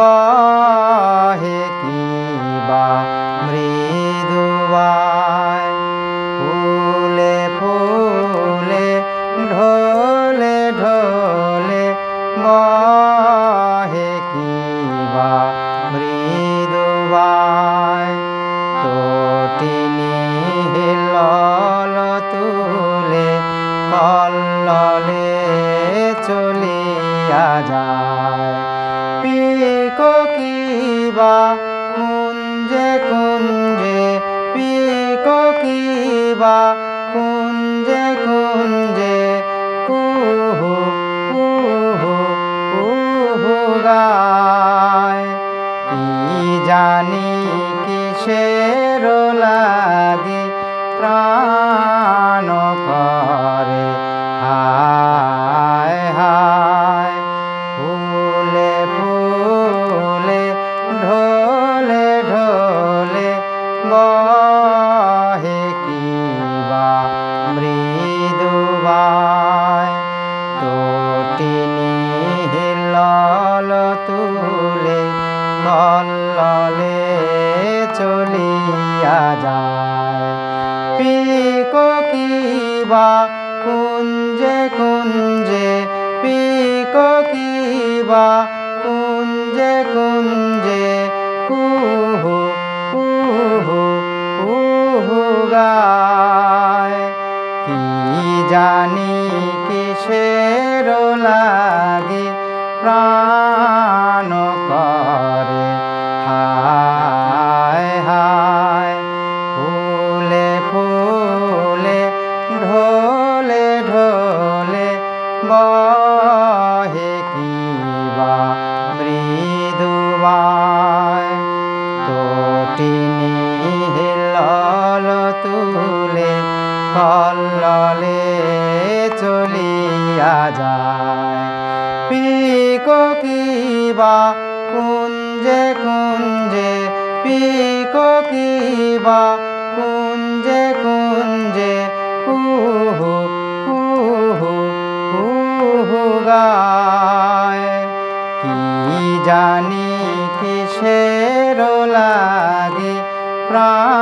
বহে কিবা মৃদুবাই। ফুলে ফুলে, ঢোলে ঢোলে বহে কিবা মৃদুবায় তোটিনি হিলল তুলে কললে চলিয়া যায়। কিবা কুঞ্জে কুঞ্জে পিক কিবা চলিয়া যায়। পিক কিবা কুঞ্জে কুঞ্জে, পিক কিবা কুঞ্জে কুঞ্জে, কুহু কুহু কুহু গায়। কি জানি কিসের লাগে প্রাণ বহে কিবা মৃদুবায় তটিনী হিলল তুলে কল্ললে চলিয়া যায়। পিক কিবা কুঞ্জে কুঞ্জে, পিক কিবা প্রাণ